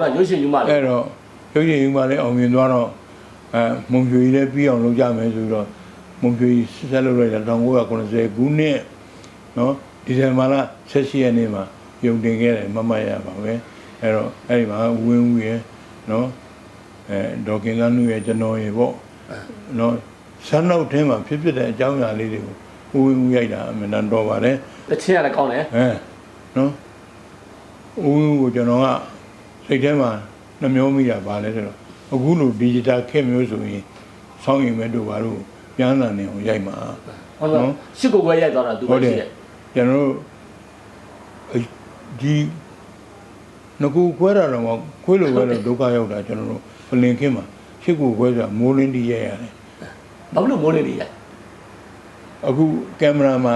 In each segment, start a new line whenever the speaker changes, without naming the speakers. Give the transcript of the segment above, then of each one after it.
ခုနရုပ်ရှင်ယူမလေး
အဲ့တော့ရုပ်ရည်ယူမှလည်းအောင်မြင်သွားတော့အဲမုံရွှေကြီးလည်းပြီးအောင်လုပ်ကြမယ်ဆိုတော့မုံရွှေကြီးဆက်လုပ်လိုက်တာ1990ခုနှစ်နော်ဒီဇင်ဘာလ16ရက်နေ့မှာယုံတင်ခဲ့တယ်မမတ်ရပါပဲအဲ့တော့အဲ့ဒီမှာဝင်းဦးရဲ့နော်အဲဒေါက်ကင်ကန်းလူရဲ့ကျွန်တော်ရေပေါ့နော်ဆန်းနောက်ထဲမှာဖြစ်ဖြစ်တဲ့အကြောင်းအရာလေးတွေကိုဝင်းဦးရိုက်တာအမှန်တန်တော်ပါတယ်
တချင်းရလည်းကောင်းတယ်
အဲနော်ဦးကိုကျွန်တော်က စိတ်ထဲမှာနှမျောမိတာပါလဲဆိုတော့အခုလို digital ခက်မျိုးဆိုရင်စောင်းရင်မဲ့တို့ဘာလို့ပြန်လာနေအောင်ရိုက်မှာ
ဟုတ်တော့ရှစ်ကိုခွဲရိုက်သွားတာသူပဲရှိတယ်
ကျွန်တော်တို့ဒီငကူခွဲတာတော့မခွဲလို့ပဲတော့ဒုက္ခရောက်တာကျွန်တော်တို့ပလင်ခင်းမှာရှစ်ကိုခွဲဆိုတာမိုးလင်းတီးရိုက်ရတယ်
ဘာလို့မိုးလေးတွေရိုက်
အခုကင်မရာမှာ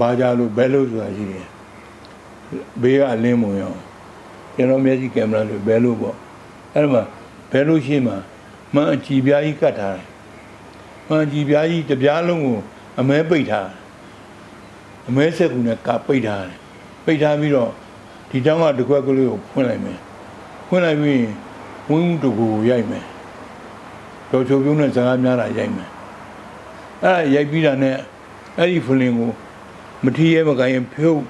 ဘာကြလို့ဘယ်လို့ဆိုတာရှိတယ်ဘေးကအလင်းမဝင်အောင် ကျွန်တော်မျက်စိကင်မရာလို့ဘယ်လို့ပေါ့အဲ့ဒါမှဘယ်လို့ရှိမှမှန်အကြည့်ပြားကြီးကတ်ထားတယ်မှန်အကြည့်ပြားကြီးတစ်ပြားလုံးကိုအမဲပိတ်ထားတယ်အမဲဆက်ကူနဲ့ကပိတ်ထားတယ်ပိတ်ထားပြီးတော့ဒီတောင်းကတစ်ခွက်ကလေးကိုဖွင့်လိုက်မယ်ဖွင့်လိုက်ပြီးဝင်းဦးတကူကိုရိုက်မယ်တော်ချိုပြုံးနဲ့စကားများတာရိုက်မယ်အဲ့ဒါရိုက်ပြီးတာနဲ့အဲ့ဒီဖလင်ကိုမထီးရဲမကိုင်းရင်ဖြုတ်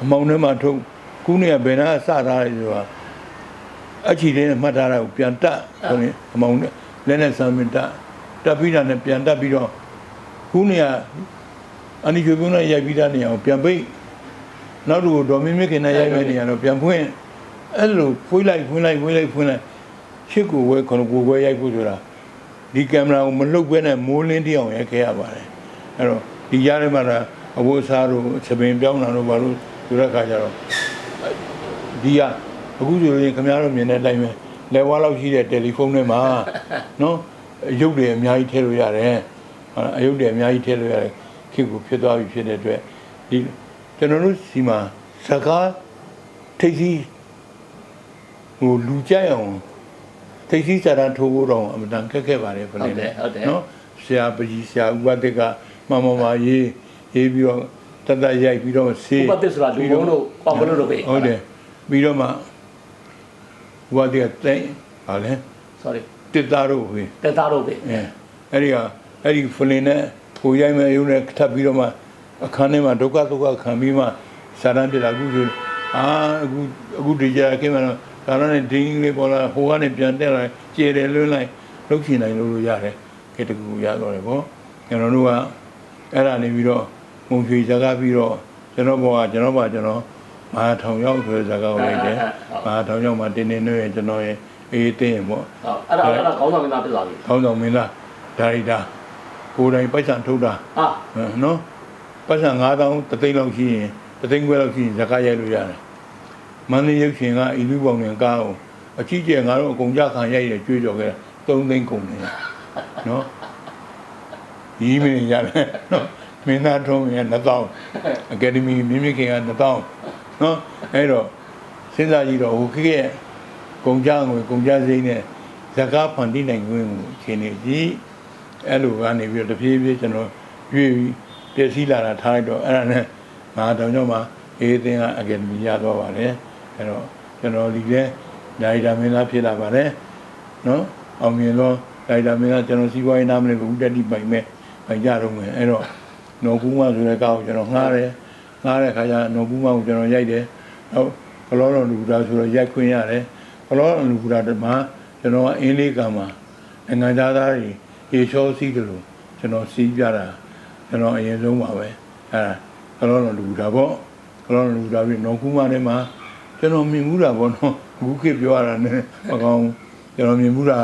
အမောင်ထဲမှာထုတ် ခုနေကဘယ်နာစထားလဲဆိုတာအချီလေးနဲ့မှတ်ထားတာကိုပြန်တက်ဆိုရင်အမောင်နဲ့လက်နဲ့ဆမ်းမင်တက်တက်ပြီးတာနဲ့ပြန်တက်ပြီးတော့ခုနေကအနိချိုပြုံးနဲ့ရိုက်ပြီးတာနေအောင်ပြန်ပိတ်နောက်တစ်ခုဒေါ်မင်းမြခင်နဲ့ရိုက်မဲ့နေရတော့ပြန်ဖွင့်အဲ့လိုဖွေးလိုက်ဖွင့်လိုက်ဖွေးလိုက်ဖွင့်လိုက်ရှစ်ကိုဝဲခုနကိုဝဲရိုက်ဖို့ဆိုတာဒီကင်မရာကိုမလှုပ်ဘဲနဲ့မိုးလင်းတိအောင်ရိုက်ခဲ့ရပါတယ်အဲ့တော့ဒီကြားထဲမှာတော့အဝတ်အစားတို့စပင်ပြောင်းတာတို့ဘာလို့ဆိုတဲ့ခါကျတော့ ဒီကအခုဆိုရင်ခင်ဗျားတို့မြင်တဲ့အတိုင်းပဲလဲဝါလောက်ရှိတဲ့တယ်လီဖုန်းထဲမှာနော်အရုပ်တွေအများကြီးထည့်လို့ရတယ်ဟုတ်လားအရုပ်တွေအများကြီးထည့်လို့ရတယ်ခေတ်ကိုဖြစ်သွားပြီဖြစ်တဲ့အတွက်ဒီကျွန်တော်တို့စီမှာစကားထိတ်စီဟိုလူကြိုက်အောင်သိသိစာရန်ထိုးဖို့တော့အမှန်တန်ခက်ခဲ့ပါတယ်ဖ
ဟု
လဲ
တ်တယ်ဟုတ်တယ်
နော်ဆရာပကြီးဆရာဥပဒက်ကမမမရေးရေးပြီးတော့တတ်တတ်ရိုက်ပြီးတော့ဆေး
ဥပသစ်ဆိုတာလူဘုံတို့ပေါင်ကလို့တို့ပဲ
ဟုတ်တယ် ပြီးတော့မှဥပဒက်ကတဲ့ဟာလဲ
sorry
တစ်သားတို့ဝင်
တက်သားတို့ပဲ
အဲအဲ့ဒီကအဲ့ဒီဖလင်နဲ့ကိုရိုက်မဲ့ရုံနဲ့ထပ်ပြီးတော့မှအခန်းထဲမှာဒုက္ခဒုက္ခခံပြီးမှစာရန်ပြလာအခုဆိုအာအခုအခုဒီကြအခင်းမှာတော့စာရန်နဲ့ဒင်းလေးပေါ်လာဟိုကနေပြန်တက်လာကျေတယ်လွန်းလိုက်လှုပ်ရှင်နိုင်လို့လို့ရတယ်ခေတ္တကူရတော့တယ်ပေါ့ကျွန်တော်တို့ကအဲ့ဒါနေပြီးတော့မုံဖြေဇာကပြီးတော့ကျွန်တော်ဘောကကျွန်တော်ပါကျွန်တော် မဟာထောင်ရောက်ဆိုတဲ့ဇာကကိုလိုက်တယ်မဟာထောင်ရောက်မှာတင်းတင်းနဲ့ကျွန်တော်ရဲ့အေးတင်းပေါ့
ဟုတ်အဲ့ဒါအဲ့ဒါခေါင်းဆောင်မင်းသားဖြစ်သွားပြီ
ခေါင်းဆောင်မင်းသားဒါရိုက်တာကိုယ်တိုင်ပိုက်ဆံထုတ်တာ
ဟာ
ဟမ်နော်ပိုက်ဆံ9000တသိန်းလောက်ရှိရင်တသိန်းခွဲလောက်ရှိရင်ဇကာရိုက်လို့ရတယ်မန္တလေးရုပ်ရှင်ကအီလူပေါင်နဲ့ကားကိုအကြီးကျယ်ငါတို့အကုန်ကြခံရိုက်ရကြွေးကြော်ခဲ့တာ3သိန်းကုန်တယ်နော်ဒီမင်းရတယ်နော်မင်းသားထုံးရဲ့2000အကယ်ဒမီမြင့်မြင့်ခင်က2000 နော်အဲ့တော့စဉ်းစားကြည့်တော့ဟိုခေတ်ရဲ့ကုန်ကြငွေကုန်ကြစိမ့်နဲ့ဇကာဖန်တီးနိုင်ခွင့်ကိုအချိန်နေကြည့်အဲ့လိုကနေပြီးတော့တဖြည်းဖြည်းကျွန်တော်ရွေးပြီးပြည့်စည်လာတာထားလိုက်တော့အဲ့ဒါနဲ့မဟာတောင်ကျောင်းမှာအေးအသင်းကအကယ်ဒမီရသွားပါတယ်အဲ့တော့ကျွန်တော်ဒီလဲဒါရိုက်တာမင်းသားဖြစ်လာပါတယ်နော်အောင်မြင်တော့ဒါရိုက်တာမင်းသားကျွန်တော်စီးပွားရေးနာမည်ကိုဦးတက်တိပိုင်မဲ့ပိုင်ကြတော့မယ်အဲ့တော့နော်ကူးမဆိုတဲ့ကားကိုကျွန်တော်ငှားတယ် ငှားတဲ့ခါကျနော်ကူးမကိုကျွန်တော်ရိုက်တယ်ဟုတ်ကလောတော်လူဒါဆိုတော့ရိုက်ခွင့်ရတယ်ကလောတော်လူဒါမှာကျွန်တော်ကအင်းလေးကံမှာနိုင်ငံသားသားတွေရေချောစီးတယ်လို့ကျွန်တော်စီးပြတာကျွန်တော်အရင်ဆုံးပါပဲအဲ့ဒါကလောတော်လူဒါပေါ့ကလောတော်လူဒါပြီးနော်ကူးမထဲမှာကျွန်တော်မြင်မှုတာပေါ့နော်အခုခေတ်ပြောရတာနဲ့မကောင်းဘူးကျွန်တော်မြင်မှုတာ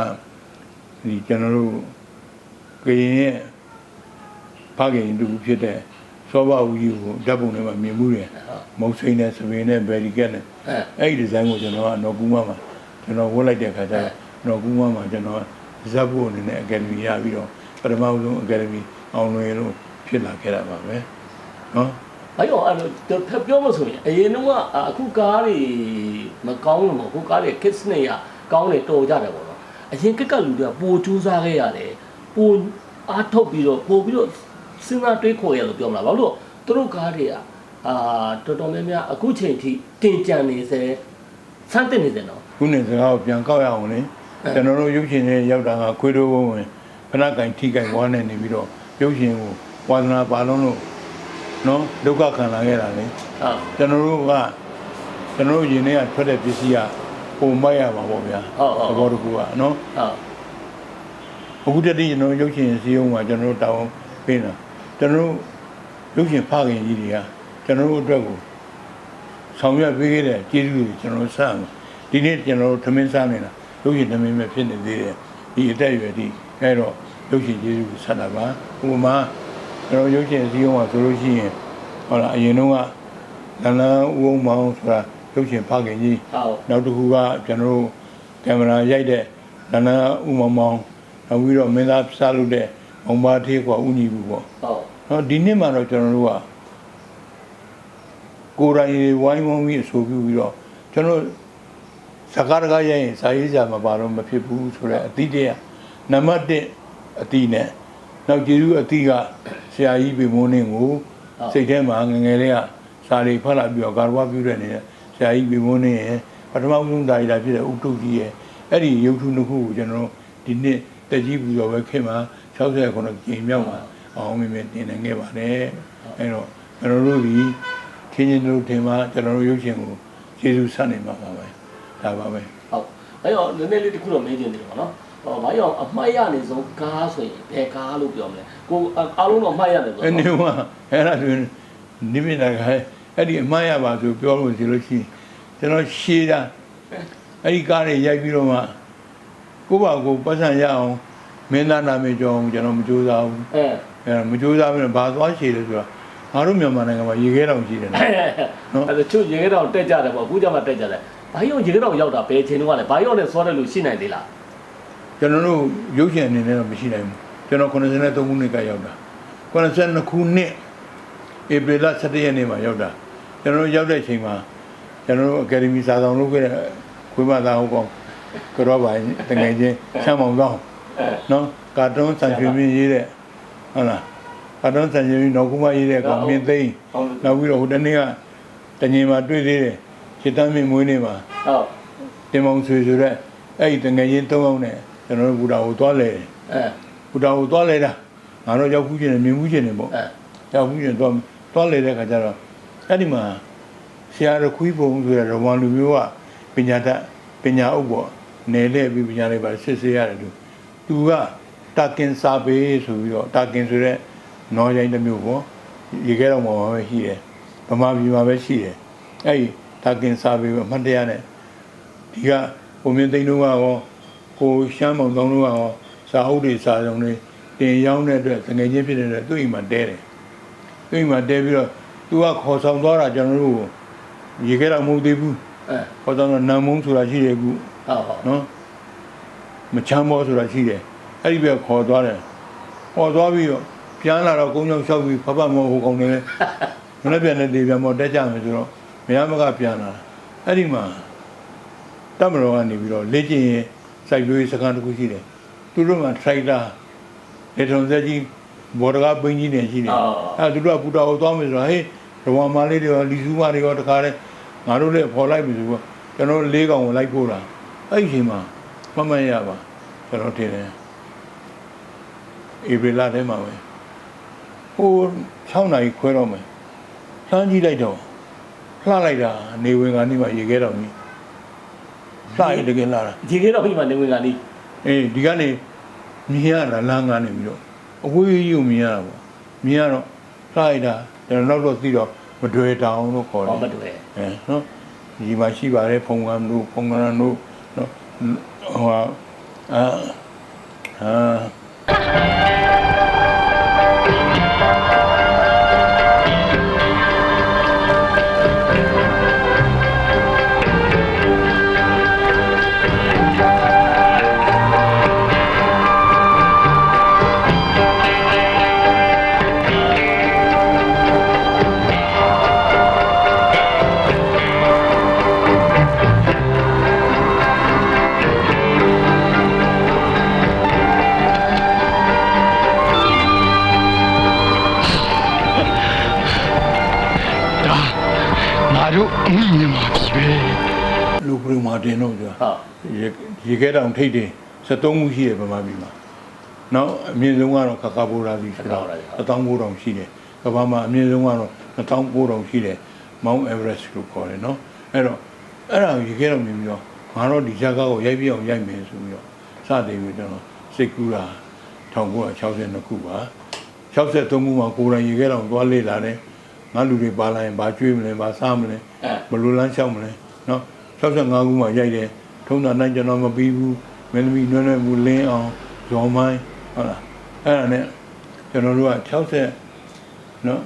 ဒီကျွန်တော်တို့ကရင်ရဲ့ဖခင်တူဖြစ်တဲ့ စောဘဦးကြီးကိုဓာတ်ပုံထဲမှာမြင်မှုတယ်မုတ်စိန်နဲ့စပင်းနဲ့ဘယ်ဒီကက်နဲ့
အဲ
အဲ့ဒီဒီဇိုင်းကိုကျွန်တော်ကနော်ကူးမမှာကျွန်တော်ဝတ်လိုက်တဲ့ခါကျတော့နော်ကူးမမှာကျွန်တော်ဇက်ဖို့အနေနဲ့အကယ်ဒမီရပြီးတော့ပထမဆုံးအကယ်ဒမီအောင်လွင်လို့ဖြစ်လာခဲ့တာပါပဲနော်
ဘာကြောင့်အဲ့လိုဖက်ပြောမဆိုရင်အရင်တော့ကအခုကားတွေမကောင်းလို့မဟုတ်အခုကားတွေ kids နဲ့ရကောင်းတယ်တော်ကြတယ်ပေါ့နော်အရင်ကက်ကလူတွေကပိုကြိုးစားခဲ့ရတယ်ပိုအားထုတ်ပြီးတော့ပိုပြီးတော့ စဉ်းစားတွေးခေါ်ရလို့ပြောမလားဘာလို့သူတို့ကားတွေကအာတော်တော်များများအခုချိန်ထိတင်ကြံနေစေဆန်းတင်နေတယ်နော်
ခုနှစ်စကားကိုပြန်ကောက်ရအောင်လေကျွန်တော်တို့ရုပ်ရှင်တွေရောက်တာကခွေးတို့ဘုံဝင်ဖနက်ကင်ထိကင်ဝါနဲ့နေပြီးတော့ရုပ်ရှင်ကိုဝါသနာပါလုံးလို့နော်ဒုက္ခခံလာခဲ့တာလေ
ဟုတ်
ကျွန်တော်တို့ကကျွန်တော်တို့ယင်ထဲကထွက်တဲ့ပစ္စည်းကပုံမိုက်ရပါပေါ့ဗျာ
ဟုတ်ဟုတ်
သဘောတစ်ခုကနော်
ဟုတ်
အခုတည်းကကျွန်တော်တို့ရုပ်ရှင်စီးအောင်မှာကျွန်တော်တို့တောင်းပေးတာ ကျွန်တော်တို့ရုပ်ရှင်ဖခင်ကြီးတွေကကျွန်တော်တို့အတွက်ကိုဆောင်ရွက်ပေးခဲ့တဲ့ကျေးဇူးတွေကျွန်တော်တို့ဆက်အောင်ဒီနေ့ကျွန်တော်တို့သမင်းစားနေတာရုပ်ရှင်သမင်းပဲဖြစ်နေသေးတယ်ဒီအတက်အရွယ်ဒီအဲတော့ရုပ်ရှင်ကျေးဇူးကိုဆက်တာပါဥပမာကျွန်တော်ရုပ်ရှင်စီးအောင်မှာဆိုလို့ရှိရင်ဟုတ်လားအရင်တော့ကလန်လန်ဦးအောင်မောင်ဆိုတာရုပ်ရှင်ဖခင်ကြီး
ဟုတ်
နောက်တစ်ခုကကျွန်တော်တို့ကင်မရာရိုက်တဲ့နန္ဒဥမမောင်နောက်ပြီးတော့မင်းသားစားလုပ်တဲ့ မောင်ပါသေးကွာဥညီဘူးပေါ့
ဟုတ်
နော်ဒီနှစ်မှာတော့ကျွန်တော်တို့ကကိုယ်တိုင်ဝိုင်းဝန်းပြီးအဆိုပြုပြီးတော့ကျွန်တော်စကားတကားရိုက်ရင်စာရေးစာမပါတော့မဖြစ်ဘူးဆိုတော့အတိတရနံပါတ်1အတိနဲ့နောက်ကျေးဇူးအတိကဆရာကြီးပေမိုးနှင်းကိုစိတ်ထဲမှာငယ်ငယ်လေးကစာလေးဖတ်လာပြီးတော့ကာရဝပြုတဲ့နေတဲ့ဆရာကြီးပေမိုးနှင်းရဲ့ပထမဆုံးဒါရီတာဖြစ်တဲ့ဥတုကြီးရဲ့အဲ့ဒီရုပ်ထုနှစ်ခုကိုကျွန်တော်တို့ဒီနှစ် တက်ကြီးပြီးတော့ပဲခင်မှာ69ကြိမ်မြောက်မှာအောင်မြင်မြင်တင်နိုင်ခဲ့ပါတယ်အဲ့တော့ကျွန်တော်တို့ဒီခင်းချင်းတို့ထင်မှာကျွန်တော်တို့ရုပ်ရှင်ကိုကျေးဇူးဆက်နေမှာပါပဲဒါပါပဲ
ဟုတ်အဲ့တော့နည်းနည်းလေးတစ်ခုတော့မေးချင်တယ်ပေါ့နော်ဟောဘာကြောင့်အမှတ်ရနေဆုံးကားဆိုရင်ဘယ်ကားလို့ပြောမလဲကိုအားလုံးတော့အမှတ်ရတယ်ဆို
အဲ့ဒီ
တော့
မှာအဲ့ဒါဆိုရင်နိမိတ်ကအဲ့ဒီအမှားရပါဆိုပြောလို့ရှိလို့ရှိရင်ကျွန်တော်ရှေးတာအဲ့ဒီကားတွေရိုက်ပြီးတော့မှ ကိုယ့်ဘာကိုယ်ပတ်စံရအောင်မင်းသားနာမည်ကြောင်းကျွန်တော်မကြိုးစားဘူး
အဲ
အဲမကြိုးစားဘူးဘာသွားရှည်လဲဆိုတော့ငါတို့မြန်မာနိုင်ငံမှာရေခဲတောင်ရှိတယ်နော်
အဲ့ဒါချို့ရေခဲတောင်တက်ကြတယ်ပေါ့အခုကျမှတက်ကြတယ်ဘာကြောင့်ရေခဲတောင်ရောက်တာဘယ်ချိန်တော့လဲဘာကြောင့်လဲစောတယ်လို့ရှိနိုင်သေးလား
ကျွန်တော်တို့ရုပ်ရှင်အနေနဲ့တော့မရှိနိုင်ဘူးကျွန်တော်93ခုနှစ်ကရောက်တာ92ခုနှစ်ဧပြီလ17ရက်နေ့မှာရောက်တာကျွန်တော်တို့ရောက်တဲ့အချိန်မှာကျွန်တော်တို့အကယ်ဒမီစာဆောင်လုပ်ခဲ့တဲ့ခွေးမသားဟုတ်ကောင် ကြောပိုင်းတငယ်ချင်းဆမ်းမောင်ကောင်းနော်ကာတွန်းဆန်ရွှေမင်းရေးတဲ့ဟုတ်လားကာတွန်းဆန်ရွှေမင်းတော့ခုမှရေးတဲ့ကောင်မြင့်သိန်း
ဟုတ်
နောက်ပြီးတော့ဟိုတနေ့ကတငင်မှာတွေ့သေးတယ်ချစ်တမ်းမင်းမွေးနေ့မှာ
ဟုတ်
တင်မောင်ဆွေဆိုတဲ့အဲ့ဒီတငယ်ချင်း၃ယောက်နဲ့ကျွန်တော်တို့ဘူတာကိုသွားလဲတယ်
အဲ
ဘူတာကိုသွားလဲတာငါတို့ရောက်ခုချင်းနေမြင်မှုချင်းနေပေါ့
အဲ
ရောက်ခုချင်းသွားသွားလဲတဲ့ခါကျတော့အဲ့ဒီမှာဆရာတော်ခွီးပုံဆိုတဲ့ရဝမ်လူမျိုးကပညာတတ်ပညာဥပ္ပေါ့ နယ်လဲပြီးပညာလေးပါစစ်ဆေးရတယ်သူသူကတာကင်စာပေဆိုပြီးတော့တာကင်ဆိုတဲ့နော်ရိုင်းတစ်မျိုးပေါ့ရေခဲတော်မှာပဲရှိတယ်ဗမာပြည်မှာပဲရှိတယ်အဲ့ဒီတာကင်စာပေအမှတ်တရနဲ့ဒီကပုံမြင့်သိန်းတို့ကရောကိုရှမ်းမောင်တောင်းတို့ကရောစာအုပ်တွေစာစုံတွေတင်ရောက်တဲ့အတွက်ငွေချင်းဖြစ်နေတဲ့အတွက်သူ့အိမ်မှာတဲတယ်သူ့အိမ်မှာတဲပြီးတော့သူကခေါ်ဆောင်သွားတာကျွန်တော်တို့ကိုရေခဲတော်မဟုတ်သေးဘူး
အဲ
ခေါ်ဆောင်တော့နံမုံဆိုတာရှိတယ်အခု
ဟုတ်ဟုတ်
နော်မချမ်းဘောဆိုတာရှိတယ်အဲ့ဒီဘက်ခေါ်သွားတယ်ခေါ်သွားပြီးတော့ပြန်လာတော့ကုန်းချောင်းလျှောက်ပြီးဖဖမောဟိုကောင်နေမနေ့ပြန်နေတေပြန်မောတက်ကြမယ်ဆိုတော့မရမကပြန်လာအဲ့ဒီမှာတမတော်ကနေပြီးတော့လေ့ကျင့်ရင်စိုက်ပျိုးရေးစခန်းတစ်ခုရှိတယ်သူတို့ကထိုက်တာလေထုံစက်ကြီးဘော်ဒကာပင်းကြီးနေရှိတယ်အဲ့သူတို့ကပူတာကိုသွားမယ်ဆိုတော့ဟေးရဝမာလေးတွေရောလီစုမတွေရောတခါလဲငါတို့လည်းဖော်လိုက်ပြီဆိုတော့ကျွန်တော်လေးကောင်ကိုလိုက်ပို့တာ အဲ့ဒီအချိန်မှာမမတ်ရပါကျွန်တော်ထင်တယ်ဧပြီလထဲမှာပဲဟို6နာရီခွဲတော့မယ်ဆန်းကြည့်လိုက်တော့လှလိုက်တာနေဝင်ကနေမှရေခဲတော်ကြီးလှရတကယ်လှတာ
ရေခဲတောင်ပြီးမှနေဝင်ကနေ
အေးဒီကနေမြင်ရတာလမ်းကားနေပြီးတော့အဝေးကြီးကိုမြင်ရတာပေါ့မြင်ရတော့လှလိုက်တာကျွန်တော်နောက်တော့သိတော့မတွေ့တောင်လို့ခေါ်တယ်
ဟောမတွေ့
အဲနော်ဒီမှာရှိပါတယ်ဖုံကံတို့ဖုံကံတို့ နော်ဟိုဟာ
တို့အမိမြင်ပါပြီပဲ
လူပရီမာတင်တော့ဆိုတာ
ဟုတ်
ရေရေခဲတောင်ထိတ်တယ်73မှုရှိတယ်ဗမာပြည်မှာနောက်အမြင့်ဆုံးကတော့ခါကာဘိုရာစီဆိုတာ1000တောင်ရှိတယ်ကမ္ဘာမှာအမြင့်ဆုံးကတော့1000တောင်ရှိတယ် Mount Everest လို့ခေါ်တယ်နော်အဲ့တော့အဲ့ဒါကိုရေခဲတောင်မြင်ပြီးတော့ငါတော့ဒီဇာကားကိုရိုက်ပြအောင်ရိုက်မယ်ဆိုပြီးတော့စတင်ပြီးတော့စိတ်ကူးတာ1962ခုပါ63ခုမှာကိုယ်တိုင်ရေခဲတောင်သွားလေ့လာတယ် ငါလူတွေပါလာရင်ဘာကျွေးမလဲဘာစားမလဲ
အဲ
ဘယ်လိုလမ်းလျှောက်မလဲနော်65ခုမှရိုက်တယ်ထုံးတာနိုင်ကျွန်တော်မပြီးဘူးမင်းသမီးနွဲ့နွဲ့ဘူးလင်းအောင်ဇော်မိုင်းဟုတ်လားအဲ့ဒါနဲ့ကျွန်တော်တို့က60နော်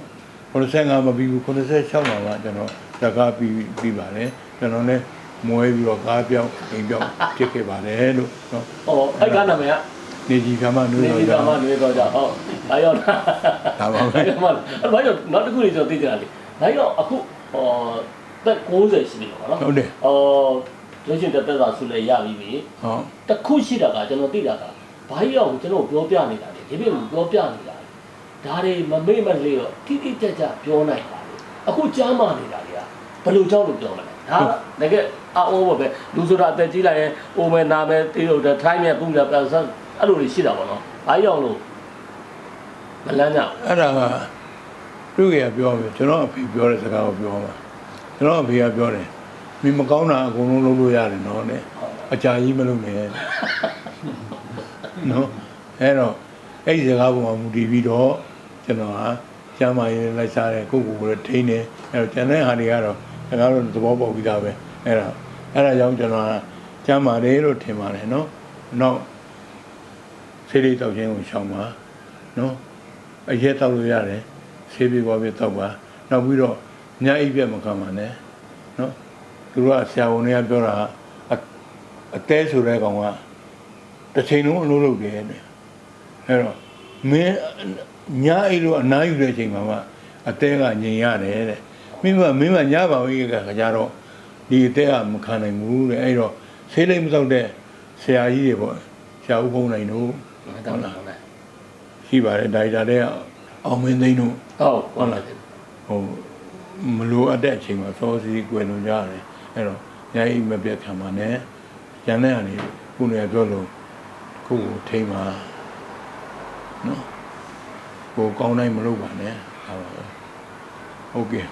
85မပြီးဘူး86မှာမှကျွန်တော်တကားပြီးပြီးပါတယ်ကျွန်တော်လည်းမွဲပြီးတော့ကားပြောင်းအိမ်ပြောင်းဖြစ်ခဲ့ပါတယ်လို့နော်
ဟောအဲ့ကနာမည်က
နေကြီးကမှနွေး
နေ
တော့
ဒီက
ကြောင်း
မှနေတော့ကြဟုတ် ဒါရောက်တာ
ဒါပါပဲ
ဒါမှအဲ့ဘာကြောင့်နောက်တစ်ခုလေးကျွန်တော်သိကြတာလေဒါကြောင့်အခုဟောတက်60ရှိပြီပေါ့နော်
ဟုတ်တယ်
ဟောတို့ချင်းတက်တက်သာဆုလည်းရပြီပြီ
ဟော
တစ်ခုရှိတာကကျွန်တော်သိတာကဘာကြီးအောင်ကျွန်တော်ပြောပြနေတာလေဒီပြင်ပြောပြနေတာလေဒါတွေမမေ့မလေးတော့တိတိကျကျပြောနိုင်တာလေအခုကြားမှနေတာလေဘယ်လိုကြောင့်လို့ပြောမလဲဒါတကယ်အအိုးပဲလူဆိုတာအသက်ကြီးလိုက်ရင်အိုမယ်နာမယ်တေးလို့ထိုင်းမြပူမြပြန်ဆက်အဲ့လိုတွေရှိတာပေါ့နော်ဘာကြီးအောင်လို့ မလန်းကြဘူး
အဲ့ဒါကသူ့ကပြောမယ်ကျွန်တော်အဖေပြောတဲ့စကားကိုပြောမှာကျွန်တော်အဖေကပြောတယ်မင်းမကောင်းတာအကုန်လုံးလုပ်လို့ရတယ်နော်တဲ့အကြာကြီးမလုပ်နဲ့တဲ့နော်အဲ့တော့အဲ့ဒီစကားပေါ်မှာမူတည်ပြီးတော့ကျွန်တော်ဟာကျမ်းမာရေးလိုက်စားတယ်ကိုယ့်ကိုယ်ကိုယ်လည်းထိန်းတယ်အဲ့တော့ကျန်တဲ့ဟာတွေကတော့စကားတော့သဘောပေါက်ပြီးသားပဲအဲ့ဒါအဲ့ဒါကြောင့်ကျွန်တော်ကကျမ်းမာတယ်လို့ထင်ပါတယ်နော်နောက်ဆေးလေးတောက်ခြင်းကိုရှောင်ပါနော် အရက်တောက်လို့ရတယ်ဆေးပြေပေါ်ပြေတောက်ပါနောက်ပြီးတော့ညအိပ်ပြတ်မခံပါနဲ့နော်သူတို့ကဆရာဝန်တွေကပြောတာကအအတဲဆိုတဲ့ကောင်ကတစ်ချိန်လုံးအလုပ်လုပ်တယ်တဲ့အဲ့တော့မင်းညအိပ်လို့အနားယူတဲ့အချိန်မှာမှအတဲကညင်ရတယ်တဲ့မိမမင်းမညပါဘူးကကြတော့ဒီအတဲကမခံနိုင်ဘူးတဲ့အဲ့တော့ဆေးလိမ့်မတောက်တဲ့ဆရာကြီးတွေပေါ့ဆရာဦးဘုံနိုင်တို့
ဟုတ်တယ်ဟုတ်တယ်
ရှိပါတယ်ဒါရိုက်တာတဲ့အောင်မင်းသိန်းတို့
ဟုတ်ဟုတ်လား
ဟိုမလိုအပ်တဲ့အချိန်မှာစောစီးကွယ်လွန်ကြရတယ်အဲ့တော့ညာအိမပြတ်ခံပါနဲ့ကျန်တဲ့အနေခုနေပြောလို့ခုကိုထိမ့်ပါနော်ကိုကောင်းတိုင်းမလုပ်ပါနဲ့ဟုတ်ပါဘူးဟုတ်ကဲ့